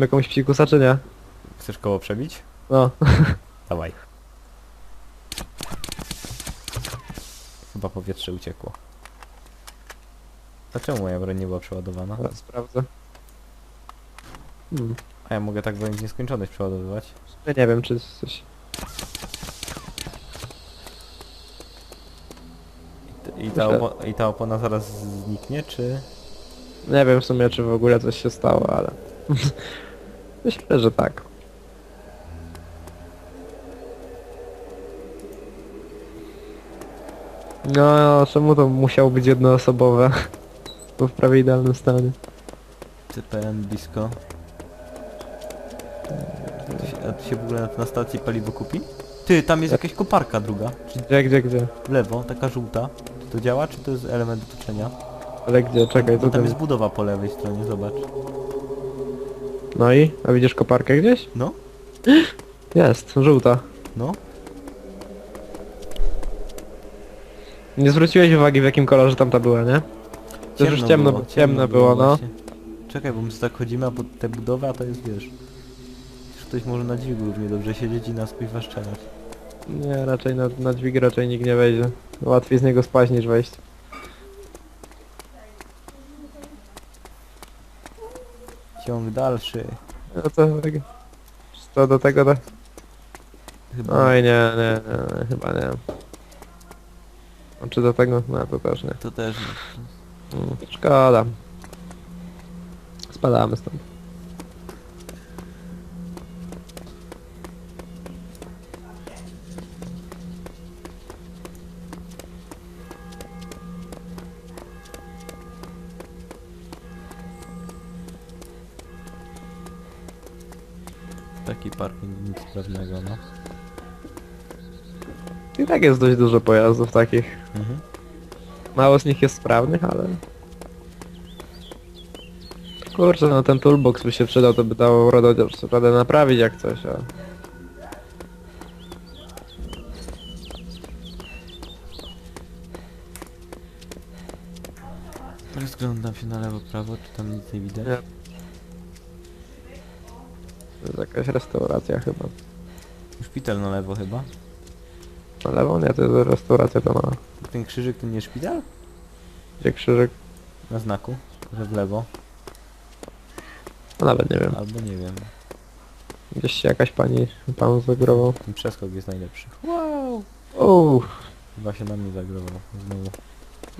jakąś psikusa czy nie? Chcesz koło przebić? No. Dawaj. Chyba powietrze uciekło. Dlaczego moja broń nie była przeładowana? Teraz sprawdzę. Hmm. A ja mogę tak broń w nieskończoność przeładowywać? Ja nie wiem czy coś... I, ta, Myślę- opo- I ta opona zaraz zniknie, czy... Nie wiem w sumie czy w ogóle coś się stało, ale... Myślę, że tak. No, czemu to musiało być jednoosobowe? Bo w prawie idealnym stanie. TPM blisko. Tu się, a tu się w ogóle na, na stacji paliwo kupi? Ty, tam jest jakaś koparka druga. Gdzie, gdzie, gdzie? W lewo, taka żółta. Czy to działa, czy to jest element otoczenia? Ale gdzie? Czekaj, Bo tam jest budowa po lewej stronie, zobacz. No i? A widzisz koparkę gdzieś? No, Jest, żółta. no. Nie zwróciłeś uwagi w jakim kolorze tamta była, nie? To już ciemno, ciemno było, no. właśnie. Czekaj, bo my tak chodzimy, a pod te budowy, a to jest, wiesz... Ktoś może na dźwigu równie dobrze siedzieć i nas kuźwa szczelać. Nie, raczej na, na dźwig raczej nikt nie wejdzie. Łatwiej z niego spaść niż wejść. Ciąg dalszy. No to tak. Co do tego tak? Chyba... Oj nie, nie, nie, chyba nie. A czy do tego? No to też nie. To też nie. Mm, szkoda. Spadamy stąd. Prawnego, no. I tak jest dość dużo pojazdów takich. Mhm. Mało z nich jest sprawnych, ale... Kurczę, no ten toolbox by się przydał, to by dało radę, radę naprawić jak coś, a... Rozglądam się na lewo, prawo, czy tam nic nie widać? Nie. To jest jakaś restauracja chyba. Szpital na lewo chyba. Na lewo? Nie, to jest restauracja to ma. Ten krzyżyk to nie szpital? Gdzie krzyżyk? Na znaku, że w lewo. No nawet nie wiem. Albo nie wiem. Gdzieś się jakaś pani, pan zagrował. Ten przeskok jest najlepszy. Wow! Uuu, Chyba się na mnie zagrował znowu.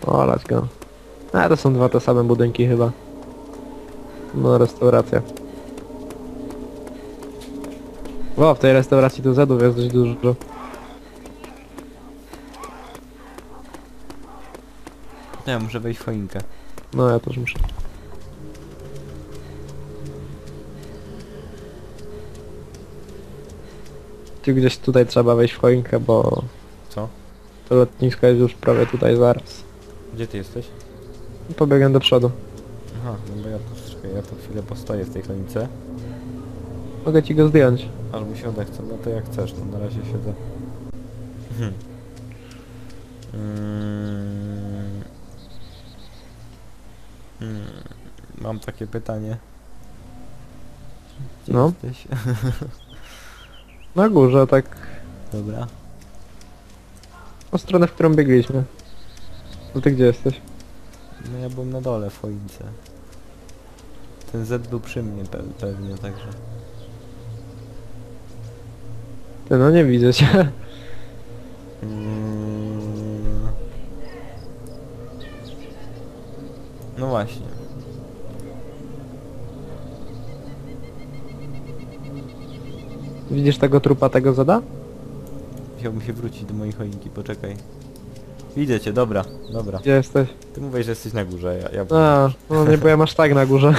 o lać go. A to są dwa te same budynki chyba. No restauracja. O, w tej restauracji tu zjadów jest dość dużo. Nie, muszę wejść w choinkę. No ja też muszę. Tu gdzieś tutaj trzeba wejść w choinkę, bo Co? to lotnisko jest już prawie tutaj zaraz. Gdzie ty jesteś? Pobiegam do przodu. Aha, no bo ja tu, czekaj, ja tu chwilę postoję w tej choince. Mogę ci go zdjąć. Aż mi się odechce, no to jak chcesz, to na razie siedzę. Hmm. Mm. Mm. Mam takie pytanie. Gdzie No. jesteś? Na górze, tak Dobra. o stronę, w którą biegliśmy. No ty gdzie jesteś? No ja byłem na dole w choince. Ten Z był przy mnie pe pewnie, także. No nie widzę cię. Mm. No właśnie. Widzisz tego trupa tego zada? Chciałbym się wrócić do mojej choinki, poczekaj. Widzę cię, dobra, dobra. Gdzie jesteś? Ty mówisz, że jesteś na górze, ja... ja A, no nie byłem aż tak na górze.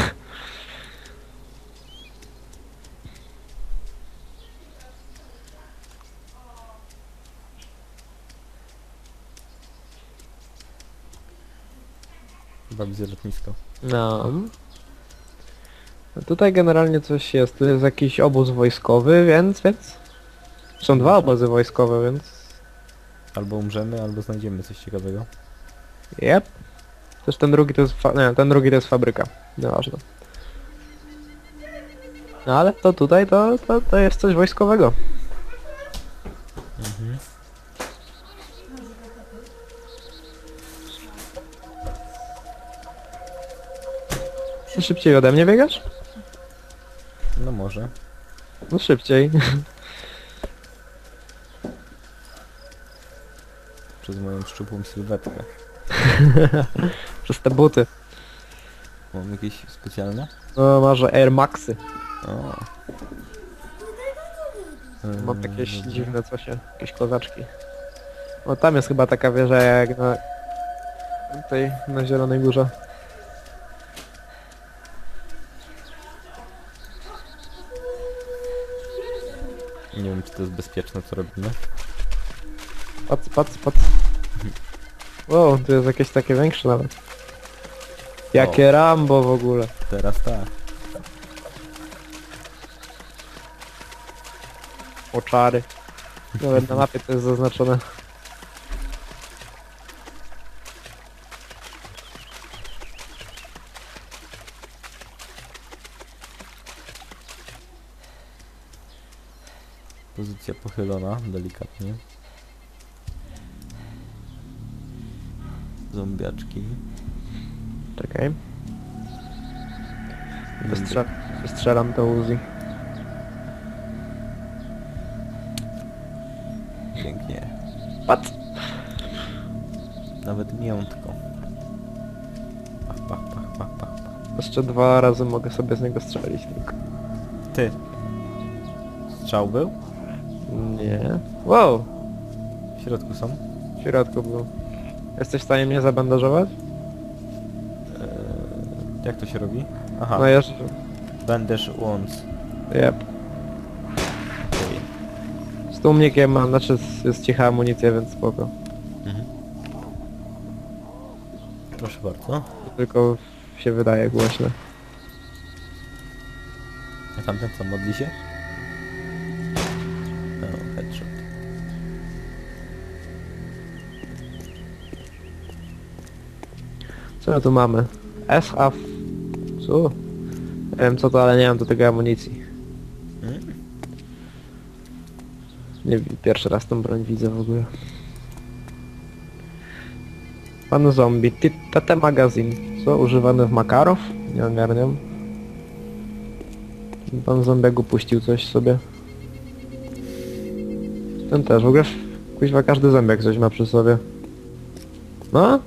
Widzę lotnisko. No. No Tutaj generalnie coś jest. Tu jest jakiś obóz wojskowy, więc, więc... Są dwa obozy wojskowe, więc... Albo umrzemy, albo znajdziemy coś ciekawego. Jep. Też ten drugi to jest fa... Nie, ten drugi to jest fabryka. Nieważne. No ale to tutaj to, to, to jest coś wojskowego. Mhm. No szybciej ode mnie biegasz? No może. No szybciej. Przez moją szczupłą sylwetkę. Przez te buty. Mam jakieś specjalne? No masz Air Maxy. O. Mam Eee, jakieś dziwne coś, jakieś kozaczki. No tam jest chyba taka wieża jak na... Tutaj na Zielonej Górze. Nie wiem czy to jest bezpieczne co robimy. Pac, pac, pac. Wow, tu jest jakieś takie większe nawet. Jakie Rambo w ogóle. Teraz tak. Oczary. Nawet na mapie to jest zaznaczone. Pochylona, delikatnie. Zombiaczki. Czekaj. Wystrzel wystrzelam to Uzi. Pięknie. Pac! Nawet miętko. Pach, pach, pach, pach, pach. Jeszcze dwa razy mogę sobie z niego strzelić tylko. Ty. Strzał był? Nie. Wow! W środku są? W środku był. Jesteś w stanie mnie zabandażować? Eee, jak to się robi? Aha, No jeszcze. bandage once. Yep. Okej. Z tłumnikiem mam, znaczy z- jest cicha amunicja, więc spoko. Mhm. Proszę bardzo. Tylko się wydaje głośno. A tamten co, modli się? Co my tu mamy? SAF. Co? Nie wiem co to, ale nie mam do tego amunicji. Nie, pierwszy raz tą broń widzę w ogóle. Pan zombie, Ty- TT magazyn. Co? Używany w Makarow? Nie ogarniam. Pan zombiak upuścił coś sobie. Ten też, w ogóle kuźwa każdy zombiak coś ma przy sobie. No?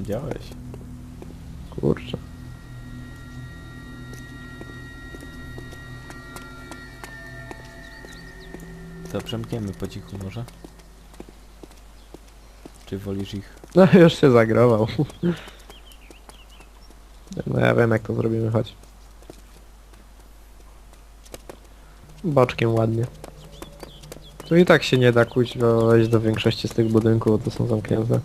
Działałeś. Kurczę. To przemkniemy po cichu może? Czy wolisz ich? No już się zagrował. No ja wiem jak to zrobimy, chodź. Boczkiem ładnie. Tu i tak się nie da kuć wejść do większości z tych budynków, bo to są zamknięte.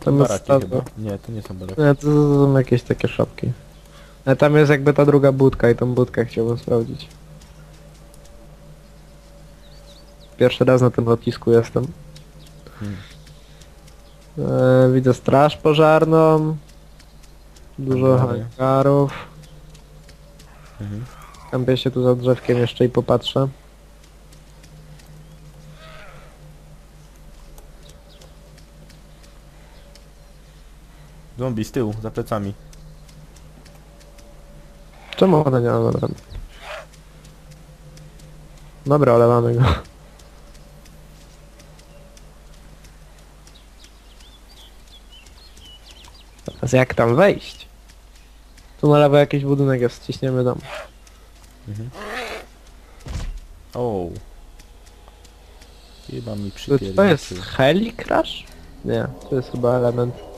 Tam jest Baraki sta- chyba? Nie, to nie są baraki. Nie, to są jakieś takie szopki. A tam jest jakby ta druga budka i tą budkę chciałbym sprawdzić. Pierwszy raz na tym lotnisku jestem. Hmm. E, widzę straż pożarną. Dużo hangarów. Mhm. Kampię się tu za drzewkiem jeszcze i popatrzę. Zombie z tyłu, za plecami. Czemu one nie ma dobra? Dobra, ale mamy go. Teraz jak tam wejść? Tu na lewo jakiś budynek jest, ściśniemy dom. Mhm. O. Chyba mi To, to jest Heli Crash? Nie, to jest chyba element.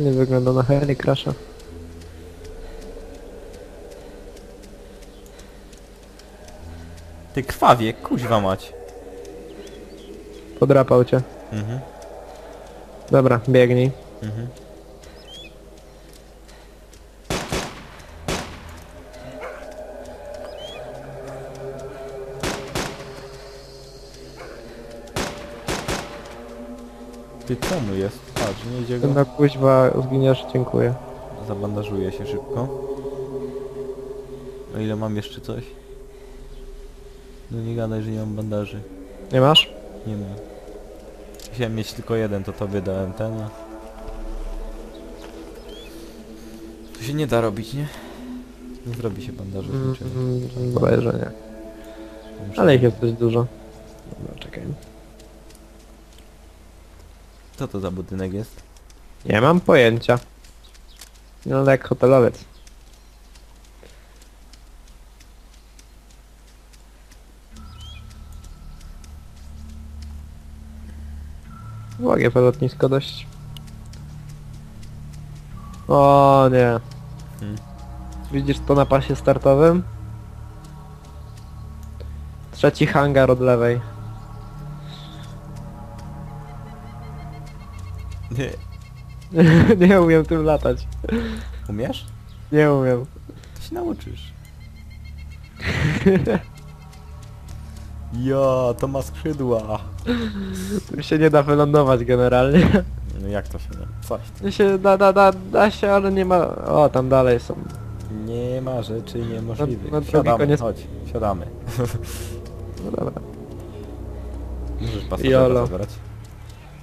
Nie wygląda na Heli Crasha. Ty krwawie, kuźwa mać. Podrapał cię. Mhm. Dobra, biegnij. Mhm. Ty co mu jest? Patrz, nie idzie go. Na kuźwa zginiesz, dziękuję. Zabandażuje się szybko. O ile mam jeszcze coś? No nie gadaj, że nie mam bandaży. Nie masz? Nie mam. Chciałem mieć tylko jeden, to tobie dałem ten, a... To się nie da robić, nie? Nie zrobi się bandażu Mm, niczego. mm, Bodajże nie. Muszę- Ale ich jest dość dużo. Dobra, czekaj. Co to za budynek jest? Nie mam pojęcia. No jak hotelowiec. Uwagę to lotnisko dość. O nie. Hmm. Widzisz to na pasie startowym? Trzeci hangar od lewej. Nie. nie umiem tym latać. Umiesz? Nie umiem. To się nauczysz. Ja, to ma skrzydła. Tu się nie da wylądować generalnie. No jak to się da? Coś. Tu się da, da, da, da się, ale nie ma... O, tam dalej są. Nie ma rzeczy niemożliwych. Na drugi Siadamy, koniec- chodź, siadamy. No dobra. Możesz pasażera Jolo. zabrać.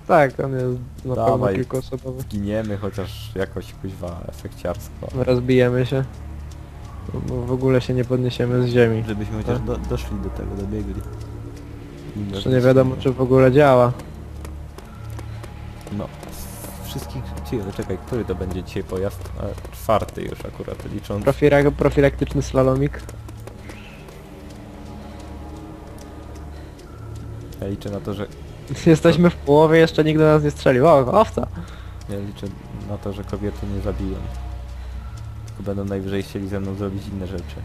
Tak, on jest na pewno Dawaj. kilkuosobowy. Zginiemy chociaż jakoś kuźwa efekciarsko. Rozbijemy się. Bo w ogóle się nie podniesiemy z ziemi. Żebyśmy chociaż do, doszli do tego, dobiegli. Inne Jeszcze nie wiadomo czy w ogóle działa. No, z wszystkich... Cicho, czekaj, który to będzie dzisiaj pojazd? A, czwarty już akurat, licząc... Profira profilaktyczny slalomik. Ja liczę na to, że... Jesteśmy w połowie, jeszcze nikt do nas nie strzelił. O, owca! Ja liczę na to, że kobiety nie zabiją. Tylko będą najwyżej chcieli ze mną zrobić inne rzeczy.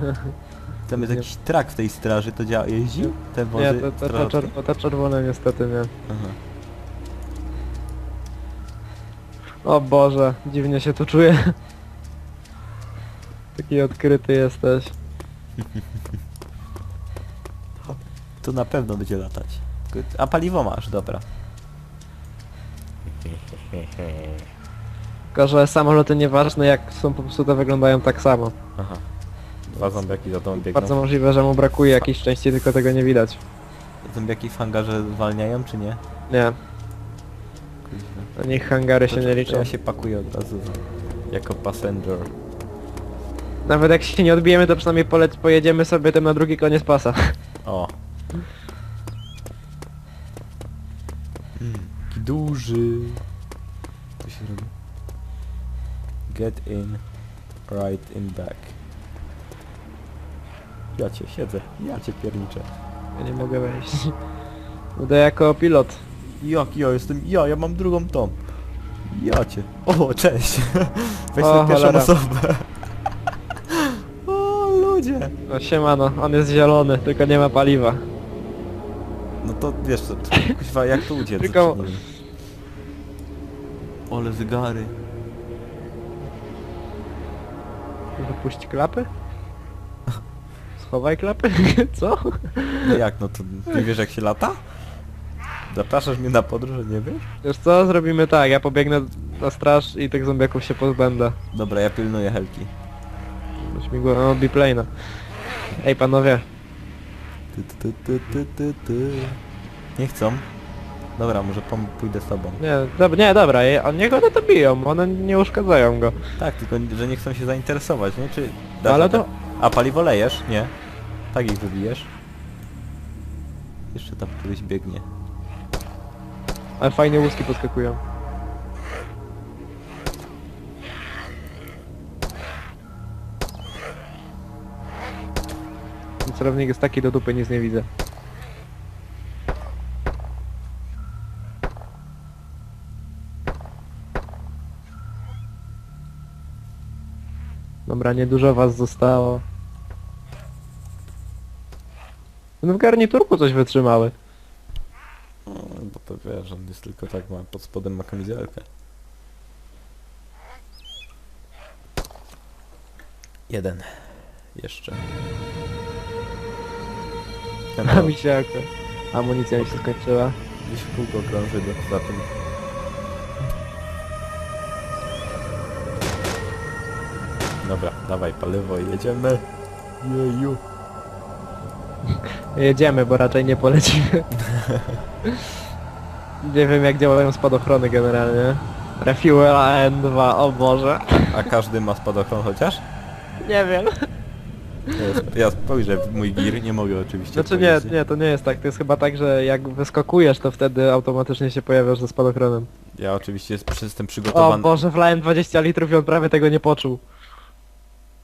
Tam jest jakiś trak w tej straży, to działa, jeździ? Te wozy Nie, to, to, to, strażackie? to czerwone niestety nie. Aha. O Boże, dziwnie się tu czuję. Taki odkryty jesteś. To na pewno będzie latać. A paliwo masz, dobra. Tylko, że samoloty nieważne jak są po prostu to wyglądają tak samo. Aha. Dwa zombiaki za tą biegną. Bardzo możliwe, że mu brakuje jakiejś części, tylko tego nie widać. Zombiaki w hangarze zwalniają, czy nie? Nie, Kuźwa. na nich hangary się nie to liczą. Ja się pakuję od razu jako passenger. Nawet jak się nie odbijemy, to przynajmniej polec pojedziemy sobie tym na drugi koniec pasa. O. Mm, Jaki duży. Co się robi? Get in, right in back. Ja cię siedzę, ja cię pierniczę. Ja nie mogę wejść. Będę jako pilot. Jak ja jestem, ja, ja mam drugą tą. Ja cię. O, cześć. Weź O, na pierwszą cholera. osobę. O, ludzie. No siemano, on jest zielony, tylko nie ma paliwa. No to wiesz co, kuźwa, jak to uciec? Tylko-. Ole zegary. Wypuść klapy? Schowaj klapy? Co? No jak, no to nie wiesz jak się lata? Zapraszasz mnie na podróż, nie wiesz? Wiesz co, zrobimy tak, ja pobiegnę na straż i tych zombiaków się pozbędę. Dobra, ja pilnuję Helki. Śmigło, no biplane'a. Ej panowie, Ty, ty, ty, ty, ty, ty. Nie chcą? Dobra, może pom- pójdę z tobą. nie, dob nie dobra, je- niech one to biją, one nie uszkadzają go. Tak, tylko że nie chcą się zainteresować, nie? Czy... No ale radę? to- A paliwo lejesz? Nie. Tak ich wybijesz. Jeszcze tam któryś biegnie. Ale fajnie łuski podskakują. Ten Celownik jest taki do dupy, nic nie widzę. Dobra, niedużo was zostało. No w garniturku coś wytrzymały. No, bo to wiesz, on jest tylko tak, ma pod spodem ma kamizelkę. Jeden. Jeszcze. A mi się jak amunicja mi się skończyła. gdzieś w kółko krąży do- za tym. Dobra, dawaj paliwo i jedziemy. Jeju. Jedziemy, bo raczej nie polecimy. nie wiem jak działają spadochrony generalnie. Refuel AN2, o Boże. A każdy ma spadochron chociaż? Nie wiem. Ja- spojrzę w mój gir, nie mogę oczywiście Znaczy nie, nie, to nie jest tak. To jest chyba tak, że jak wyskakujesz, to wtedy automatycznie się pojawiasz ze spadochronem. Ja oczywiście jest- jestem O przygotowany. Boże, wlałem 20 litrów i on prawie tego nie poczuł.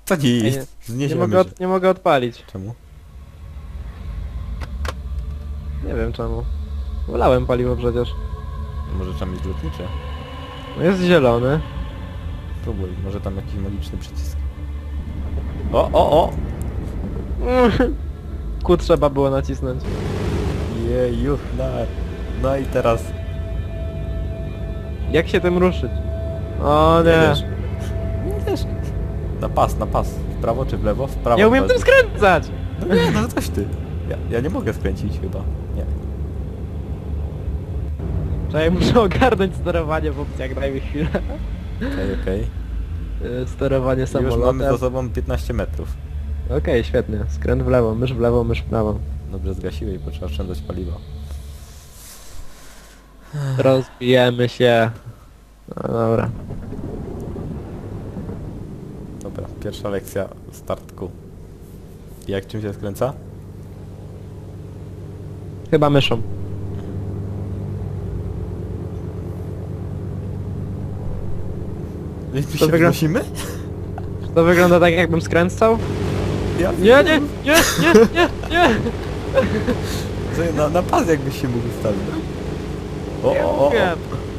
Co dziś? Nie, Nie Zniesiemy mogę, się. od, nie mogę odpalić. Czemu? Nie wiem czemu. Wlałem paliwo przecież. Może trzeba mieć lotnicze? No jest zielony. Próbuj, może tam jakiś magiczny przycisk. O, o, o! Ku trzeba było nacisnąć. Jeju, no, no i teraz... Jak się tym ruszyć? O nie. wiesz. Nie wiesz. Na pas, na pas. W prawo czy w lewo? W prawo. Nie umiem chyba. tym skręcać! No nie, no coś ty. Ja, ja nie mogę skręcić chyba. Nie. Czekaj, muszę ogarnąć sterowanie w opcjach, daj mi chwilę. Okej, okej. Yy, Sterowanie Już mamy samolotem. za sobą 15 metrów. Okej, świetnie. Skręt w lewo, mysz w lewo, mysz w prawo. Dobrze zgasiłeś, bo trzeba oszczędzać paliwa. Rozbijemy się. No dobra. Dobra, pierwsza lekcja startku. Jak czym się skręca? Chyba myszą. My To się wnosimy? To wygląda tak jakbym skręcał? Ja Nie, nie, nie, nie, nie, nie! Na, na pas jakbyś się mógł stawić. O, Nie o, o, o.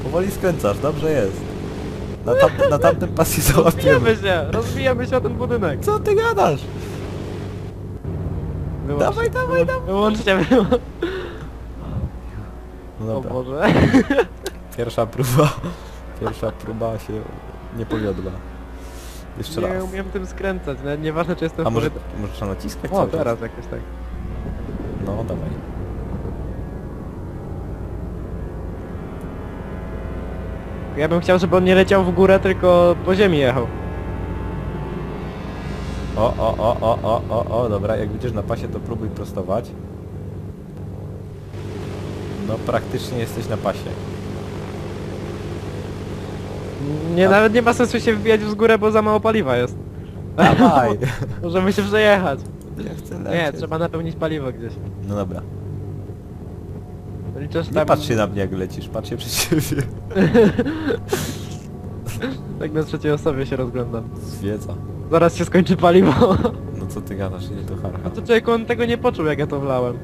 Powoli skręcasz, dobrze jest. Na, tam, na tamtym pasie. Rozbijemy się, rozbijemy się o ten budynek. Co ty gadasz? Wyłączcie, Dawaj, dawaj, dawaj. Wyłączcie, wyłączcie. No O dobra, Boże. pierwsza próba. Pierwsza próba się nie powiodła. Jeszcze Nie raz. umiem tym skręcać, nawet nieważne czy jestem A w może, pory- może trzeba naciskać O, cały czas? teraz jakoś tak. No, dawaj. Ja bym chciał, żeby on nie leciał w górę, tylko po ziemi jechał. O, o, o, o, o, o, o, dobra, jak widzisz na pasie to próbuj prostować. No praktycznie jesteś na pasie. Nie, A- nawet nie ma sensu się wbijać w górę, bo za mało paliwa jest. Dawaj! Możemy się przejechać. Ja chcę Nie, lecieć. trzeba napełnić paliwo gdzieś. No dobra. Liczysz Nie tam... patrz się na mnie jak lecisz, patrz się przed siebie. Tak na trzeciej osobie się rozglądam. Zwiedza. Zaraz się skończy paliwo. No co ty gadasz, nie to harcha. To człowiek on tego nie poczuł jak ja to wlałem.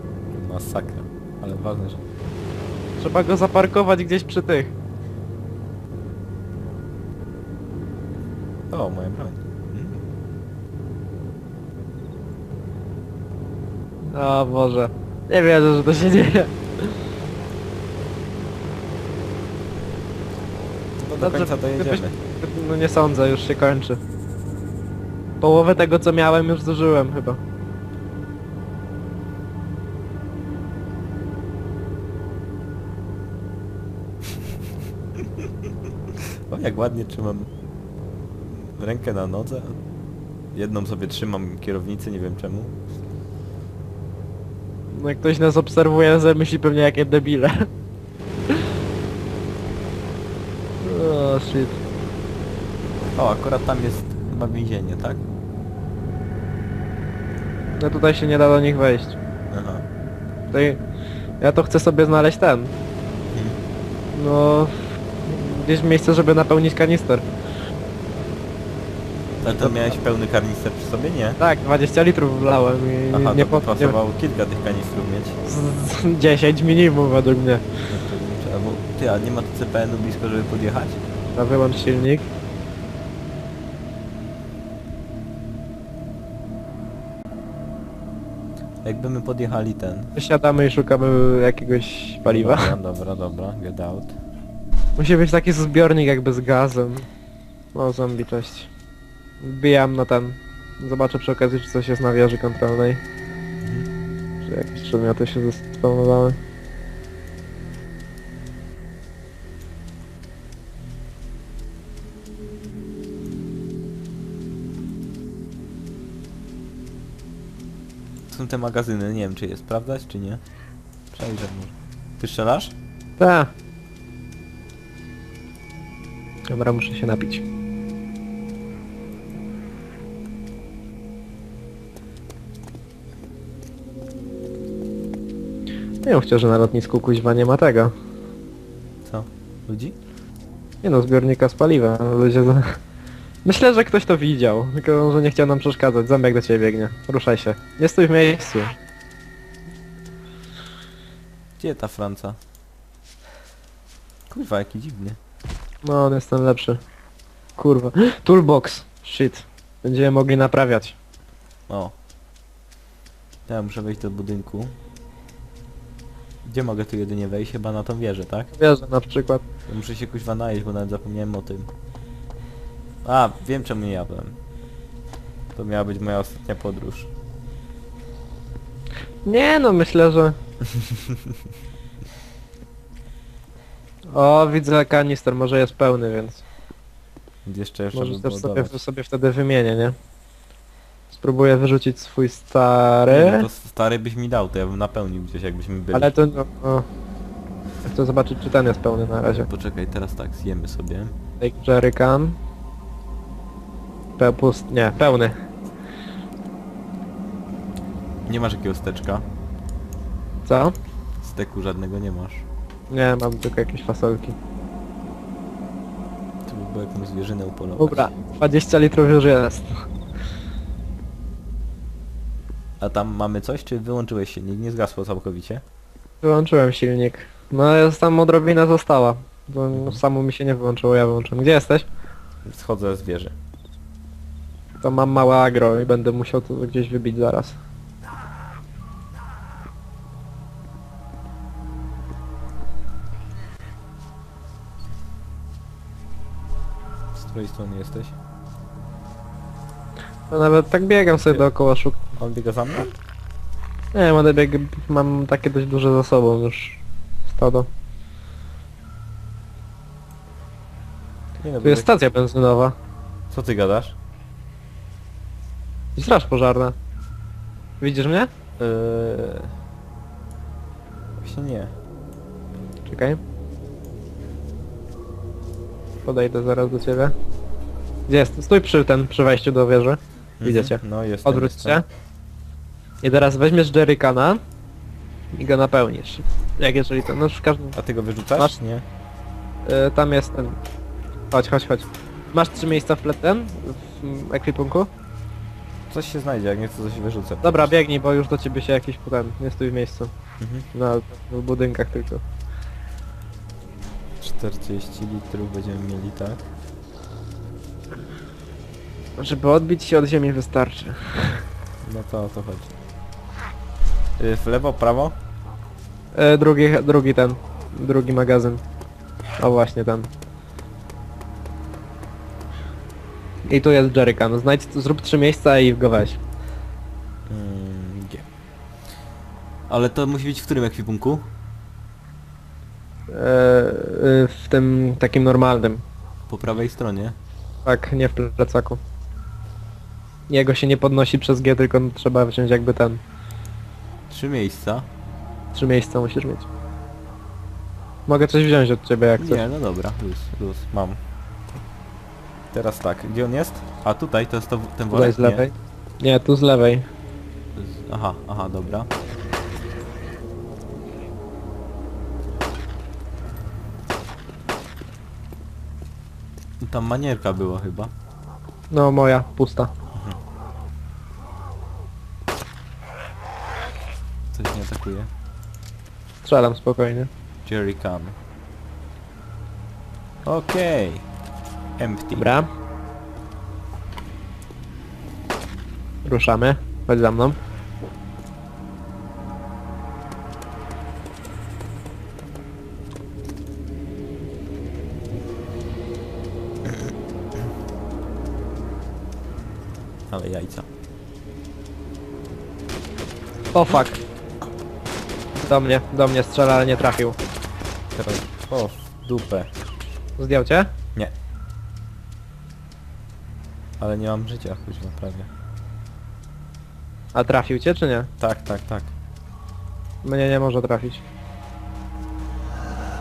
Masakra. Ale ważne, że... Trzeba go zaparkować gdzieś przy tych. O, moja broń. O Boże. Nie wierzę, że to się dzieje. To do końca dojedziemy. No nie sądzę, już się kończy. Połowę tego co miałem już zużyłem chyba. O, jak ładnie trzymam rękę na nodze. Jedną sobie trzymam kierownicy, nie wiem czemu. No jak ktoś nas obserwuje, to myśli pewnie jakie debile. O shit. O, akurat tam jest chyba więzienie, tak? No tutaj się nie da do nich wejść. Aha. Tutaj... Ja to chcę sobie znaleźć ten. No... Gdzieś miejsce, żeby napełnić kanister. Ale to miałeś pełny karnister przy sobie? Nie. Tak, 20 litrów wlałem i Aha, nie to po... by pasowało kilka tych kanistrów mieć. Z, z 10 minimum według mnie. No to nie trzeba, bo... Ty, a nie ma tu CPN-u blisko, żeby podjechać? Na wyłącz silnik. Jakby my podjechali ten. Wysiadamy i szukamy jakiegoś paliwa. Dobra, dobra, dobra, get out. Musi być taki zbiornik jakby z gazem. O, zombie, cześć. Wbijam na ten. Zobaczę przy okazji, czy coś jest na wieży kontrolnej. Mhm. Czy jakieś przedmioty się zespawnowały. Są te magazyny, nie wiem czy je sprawdzać, czy nie. Przejrzę może. Ty strzelasz? Tak. Dobra, muszę się napić. Nie wiem, chociaż że na lotnisku kuźwa nie ma tego. Co? Ludzi? Nie no, zbiornika z paliwem. Ludzie... za- Myślę, że ktoś to widział, tylko że nie chciał nam przeszkadzać. Zębiak do ciebie biegnie. Ruszaj się. Nie stój w miejscu. Gdzie ta Franca? Kurwa, jaki dziwny. No, on jest ten lepszy. Kurwa. Toolbox. Shit. Będziemy mogli naprawiać. O. Ja muszę wejść do budynku. Gdzie mogę tu jedynie wejść? Chyba na tą wieżę, tak? Wierzę na przykład. Ja muszę się kuźwa najeść, bo nawet zapomniałem o tym. A, wiem czemu nie jadłem. To miała być moja ostatnia podróż. Nie no, myślę, że... O, widzę kanister, może jest pełny, więc jeszcze jeszcze może też sobie, sobie wtedy wymienię, nie? Spróbuję wyrzucić swój Nie, stary, No to stary byś mi dał, to ja bym napełnił gdzieś jakbyśmy byli. ale to no... O. Chcę zobaczyć, czy ten jest pełny na razie. Poczekaj, teraz tak, zjemy sobie. Take jerrycan. Pe pust... nie, pełny. Nie masz jakiegoś steczka? Co? Steku żadnego nie masz. Nie, mam tylko jakieś fasolki. To by było jakąś zwierzynę upolować. Dobra, 20 litrów już jest. A tam mamy coś, czy wyłączyłeś się? Nie, zgasło całkowicie? Wyłączyłem silnik. No jest tam odrobina została. Bo no, samo mi się nie wyłączyło, ja wyłączyłem. Gdzie jesteś? Schodzę z wieży. To mam małe agro i będę musiał to gdzieś wybić zaraz. Z której strony jesteś? No nawet tak biegam sobie dookoła szuk. On biega za mną? Nie, mam, bieg... mam takie dość duże za sobą już. Stado. Nie no, Tu jest biega- stacja benzynowa. Co ty gadasz? I straż pożarna. Widzisz mnie? Eee... Właśnie nie. Czekaj. Podejdę zaraz do ciebie. Gdzie jest? Stój przy ten, przy wejściu do wieży. Widzę cię. Mhm. No jest. Odwróć się. I teraz weźmiesz jerrycana i go napełnisz. Jak jeżeli to, no w każdym... A ty go wyrzucasz? Masz- Nie. Y, tam jest ten... Chodź, chodź, chodź. Masz trzy miejsca w pletem? W mm, ekwipunku? Coś się znajdzie, jak nie chcę coś wyrzucę. Dobra, biegnij, bo już do ciebie się jakiś potem, nie stój w miejscu. Mhm. Na, w budynkach tylko. 40 litrów będziemy mieli, tak? Żeby odbić się od ziemi wystarczy. No to o to chodzi. Y, W lewo, prawo? E, drugi, drugi ten, drugi magazyn. O właśnie ten. I tu jest jerrycan. Znajdź, zrób trzy miejsca i go weź. Mm, G. Ale to musi być w którym ekwipunku? E, e, w tym takim normalnym. Po prawej stronie. Tak, nie w plecaku. Jego się nie podnosi przez G, tylko trzeba wziąć jakby ten. Trzy miejsca. Trzy miejsca musisz mieć. Mogę coś wziąć od ciebie jak chcesz. Nie, no dobra, luz, luz, mam. Teraz tak, gdzie on jest? A tutaj, to jest to, ten Tutaj worek? z lewej. Nie, tu z lewej. Nie. Z- Aha, aha, dobra. Tam manierka była chyba. No moja, pusta. Atakuje. Strzelam spokojnie. Jerry Can. Okej. Empty. Dobra. Ruszamy. Chodź za mną. Ale jajca. O fuck. Do mnie, do mnie strzela, ale nie trafił. Teraz... O, w dupę. Zdjął cię? Nie. Ale nie mam życia, choć prawie. A trafił cię czy nie? Tak, tak, tak. Mnie nie może trafić.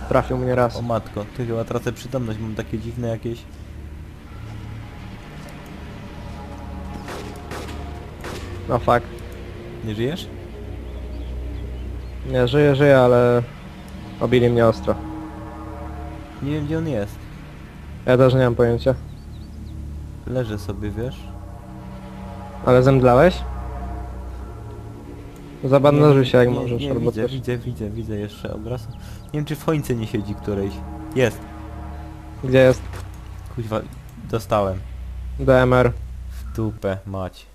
Trafił mnie raz. O matko, ty chyba tracę przytomność, mam takie dziwne jakieś... No fuck. Nie żyjesz? Nie, żyję, żyję, ale... Obili mnie ostro. Nie wiem gdzie on jest. Ja też nie mam pojęcia. Leży sobie, wiesz? Ale zemdlałeś? Zabandażuj się jak nie, możesz, Nie, albo widzę, coś. widzę, widzę, widzę jeszcze obraz. Nie wiem czy w chońce nie siedzi którejś. Jest. Gdzie jest? Kuźwa, dostałem. DMR. W dupę, mać.